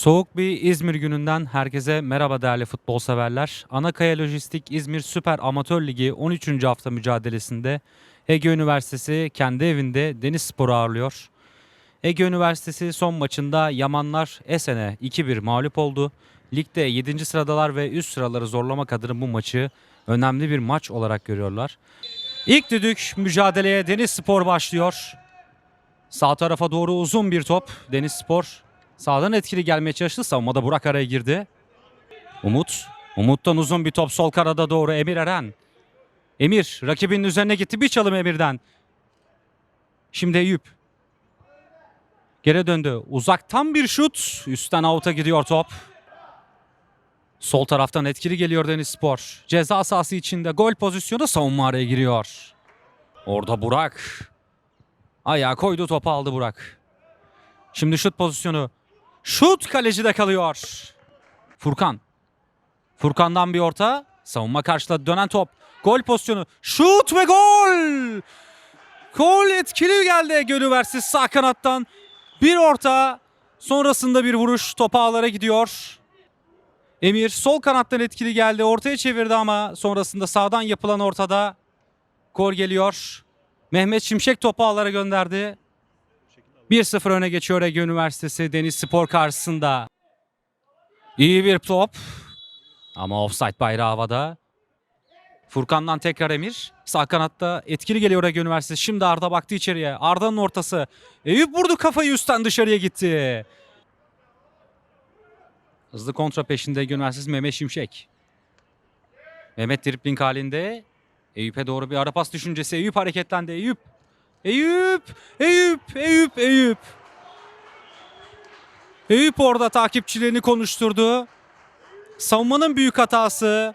Soğuk bir İzmir gününden herkese merhaba değerli futbol severler. Anakaya Lojistik İzmir Süper Amatör Ligi 13. hafta mücadelesinde Ege Üniversitesi kendi evinde Deniz Spor'u ağırlıyor. Ege Üniversitesi son maçında Yamanlar Esen'e 2-1 mağlup oldu. Ligde 7. sıradalar ve üst sıraları zorlamak adına bu maçı önemli bir maç olarak görüyorlar. İlk düdük mücadeleye Deniz Spor başlıyor. Sağ tarafa doğru uzun bir top. Deniz Spor sağdan etkili gelmeye çalıştı. Savunmada Burak araya girdi. Umut. Umut'tan uzun bir top sol karada doğru Emir Eren. Emir rakibinin üzerine gitti. Bir çalım Emir'den. Şimdi Eyüp. Geri döndü. Uzaktan bir şut. Üstten avuta gidiyor top. Sol taraftan etkili geliyor Deniz Spor. Ceza sahası içinde gol pozisyonu savunma araya giriyor. Orada Burak. Ayağı koydu topu aldı Burak. Şimdi şut pozisyonu. Şut kalecide kalıyor. Furkan. Furkan'dan bir orta. Savunma karşıladı dönen top. Gol pozisyonu. Şut ve gol. Gol etkili geldi Ege Üniversitesi sağ kanattan. Bir orta. Sonrasında bir vuruş top ağlara gidiyor. Emir sol kanattan etkili geldi. Ortaya çevirdi ama sonrasında sağdan yapılan ortada gol geliyor. Mehmet Şimşek topu ağlara gönderdi. 1-0 öne geçiyor Ege Üniversitesi Deniz Spor karşısında. İyi bir top. Ama offside bayrağı havada. Furkan'dan tekrar Emir. Sağ kanatta etkili geliyor Ege Üniversitesi. Şimdi Arda baktı içeriye. Arda'nın ortası. Eyüp vurdu kafayı üstten dışarıya gitti. Hızlı kontra peşinde Ege Üniversitesi Mehmet Şimşek. Mehmet dripling halinde. Eyüp'e doğru bir ara pas düşüncesi. Eyüp hareketlendi. Eyüp. Eyüp. Eyüp. Eyüp. Eyüp. Eyüp orada takipçilerini konuşturdu. Savunmanın büyük hatası.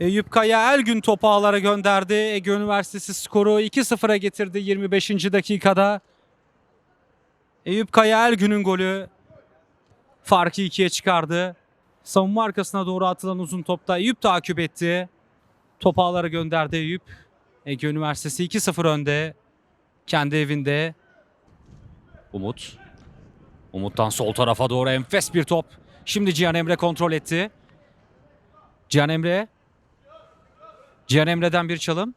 Eyüp Kaya Elgün topu ağlara gönderdi. Ege Üniversitesi skoru 2-0'a getirdi 25. dakikada. Eyüp Kaya Elgün'ün golü farkı ikiye çıkardı. Savunma arkasına doğru atılan uzun topta Eyüp takip etti. Top ağlara gönderdi Eyüp. Ege Üniversitesi 2-0 önde. Kendi evinde. Umut. Umut'tan sol tarafa doğru enfes bir top. Şimdi Cihan Emre kontrol etti. Cihan Emre. Cihan Emre'den bir çalım.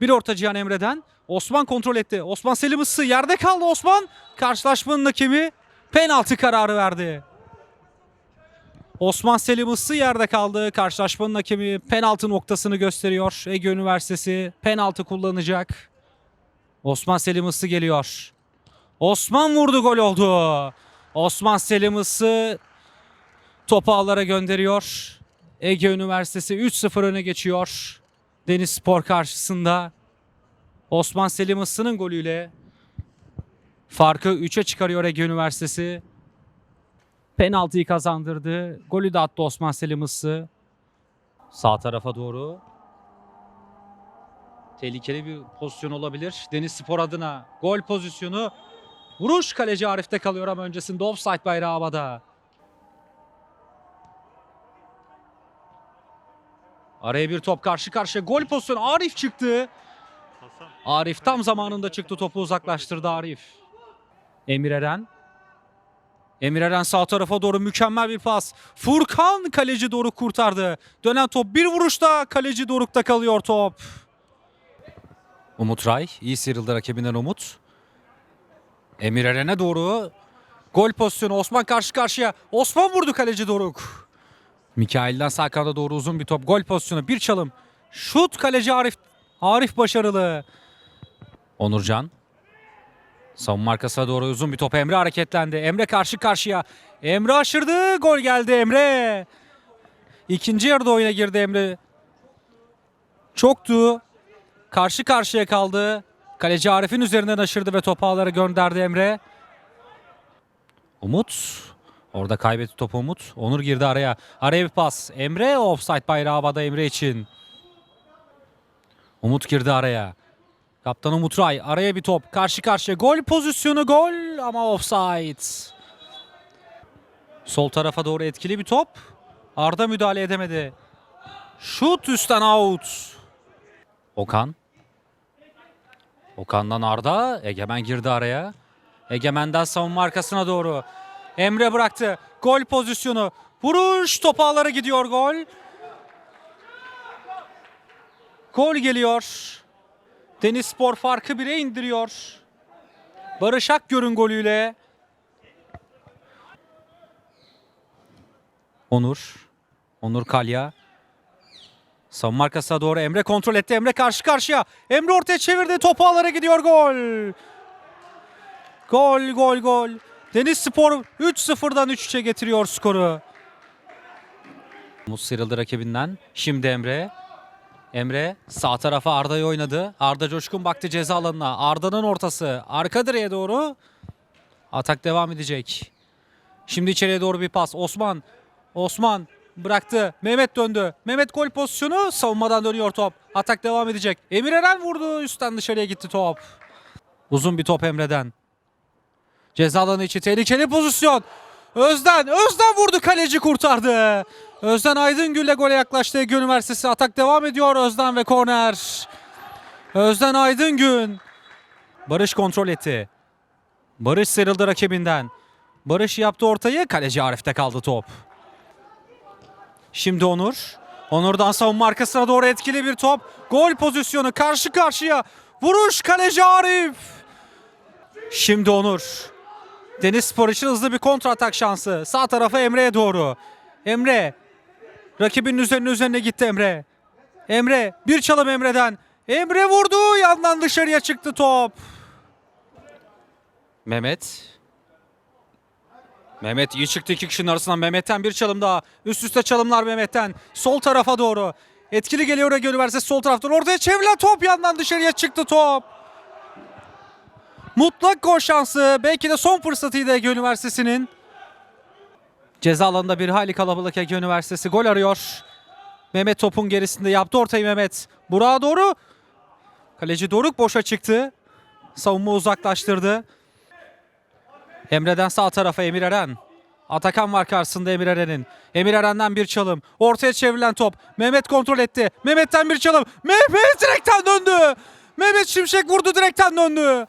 Bir orta Cihan Emre'den. Osman kontrol etti. Osman Selim Issı yerde kaldı Osman. Karşılaşmanın hakemi penaltı kararı verdi. Osman Selim Issı yerde kaldı. Karşılaşmanın hakemi penaltı noktasını gösteriyor. Ege Üniversitesi penaltı kullanacak. Osman Selim Issı geliyor. Osman vurdu gol oldu. Osman Selim Issı topu ağlara gönderiyor. Ege Üniversitesi 3-0 öne geçiyor. Deniz Spor karşısında. Osman Selim Islı'nın golüyle farkı 3'e çıkarıyor Ege Üniversitesi. Penaltıyı kazandırdı. Golü de attı Osman Selim Islı. Sağ tarafa doğru. Tehlikeli bir pozisyon olabilir. Deniz Spor adına gol pozisyonu. Vuruş kaleci Arif'te kalıyor ama öncesinde offside bayrağı havada. Araya bir top karşı karşıya gol pozisyonu Arif çıktı. Arif tam zamanında çıktı topu uzaklaştırdı Arif. Emir Eren. Emir Eren sağ tarafa doğru mükemmel bir pas. Furkan kaleci Doruk kurtardı. Dönen top bir vuruşta kaleci Doruk'ta kalıyor top. Umut Ray iyi sıyrıldı rakibinden Umut. Emir Eren'e doğru gol pozisyonu Osman karşı karşıya. Osman vurdu kaleci Doruk. Mikail'den sağ kanada doğru uzun bir top. Gol pozisyonu bir çalım. Şut kaleci Arif. Arif başarılı. Onurcan. Savunma arkasına doğru uzun bir top. Emre hareketlendi. Emre karşı karşıya. Emre aşırdı. Gol geldi Emre. İkinci yarıda oyuna girdi Emre. Çoktu. Karşı karşıya kaldı. Kaleci Arif'in üzerinden aşırdı ve topu ağlara gönderdi Emre. Umut. Orada kaybetti topu Umut. Onur girdi araya. Araya bir pas. Emre offside bayrağı havada Emre için. Umut girdi araya. Kaptan Umut Ray araya bir top. Karşı karşıya gol pozisyonu gol ama offside. Sol tarafa doğru etkili bir top. Arda müdahale edemedi. Şut üstten out. Okan. Okan'dan Arda. Egemen girdi araya. Egemen'den savunma arkasına doğru. Emre bıraktı. Gol pozisyonu. Vuruş top ağlara gidiyor gol. Gol geliyor. Deniz Spor farkı 1'e indiriyor. Barış Akgör'ün golüyle. Onur. Onur Kalya. Savunma arkasına doğru Emre kontrol etti. Emre karşı karşıya. Emre ortaya çevirdi. Top ağlara gidiyor gol. Gol gol gol. Deniz Spor 3-0'dan 3-3'e getiriyor skoru. Umut sıyrıldı rakibinden. Şimdi Emre. Emre sağ tarafa Arda'yı oynadı. Arda Coşkun baktı ceza alanına. Arda'nın ortası. Arka direğe doğru. Atak devam edecek. Şimdi içeriye doğru bir pas. Osman. Osman bıraktı. Mehmet döndü. Mehmet gol pozisyonu. Savunmadan dönüyor top. Atak devam edecek. Emir Eren vurdu. Üstten dışarıya gitti top. Uzun bir top Emre'den. Ceza alanı içi tehlikeli pozisyon. Özden, Özden vurdu kaleci kurtardı. Özden Aydingül'le gole yaklaştı Ege Üniversitesi. Atak devam ediyor Özden ve korner. Özden Aydingül. Barış kontrol etti. Barış sıyrıldı rakibinden. Barış yaptı ortayı. Kaleci Arif'te kaldı top. Şimdi Onur. Onur'dan savunma arkasına doğru etkili bir top. Gol pozisyonu karşı karşıya. Vuruş kaleci Arif. Şimdi Onur. Deniz Spor için hızlı bir kontra atak şansı. Sağ tarafa Emre'ye doğru. Emre. Rakibinin üzerine üzerine gitti Emre. Emre. Bir çalım Emre'den. Emre vurdu. Yandan dışarıya çıktı top. Mehmet. Mehmet iyi çıktı iki kişinin arasından. Mehmet'ten bir çalım daha. Üst üste çalımlar Mehmet'ten. Sol tarafa doğru. Etkili geliyor Ege Üniversitesi sol taraftan. Ortaya çevrilen top yandan dışarıya çıktı top. Mutlak gol şansı. Belki de son fırsatıydı Ege Üniversitesi'nin. Ceza alanında bir hayli kalabalık Ege Üniversitesi gol arıyor. Mehmet topun gerisinde yaptı ortayı Mehmet. Burak'a doğru. Kaleci Doruk boşa çıktı. Savunma uzaklaştırdı. Emre'den sağ tarafa Emir Eren. Atakan var karşısında Emir Eren'in. Emir Eren'den bir çalım. Ortaya çevrilen top. Mehmet kontrol etti. Mehmet'ten bir çalım. Mehmet direkten döndü. Mehmet Şimşek vurdu direkten döndü.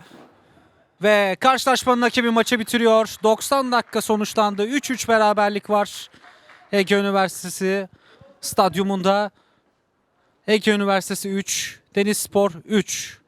Ve karşılaşmanın hakemi maçı bitiriyor. 90 dakika sonuçlandı. 3-3 beraberlik var. Ege Üniversitesi stadyumunda. Ege Üniversitesi 3, Deniz Spor 3.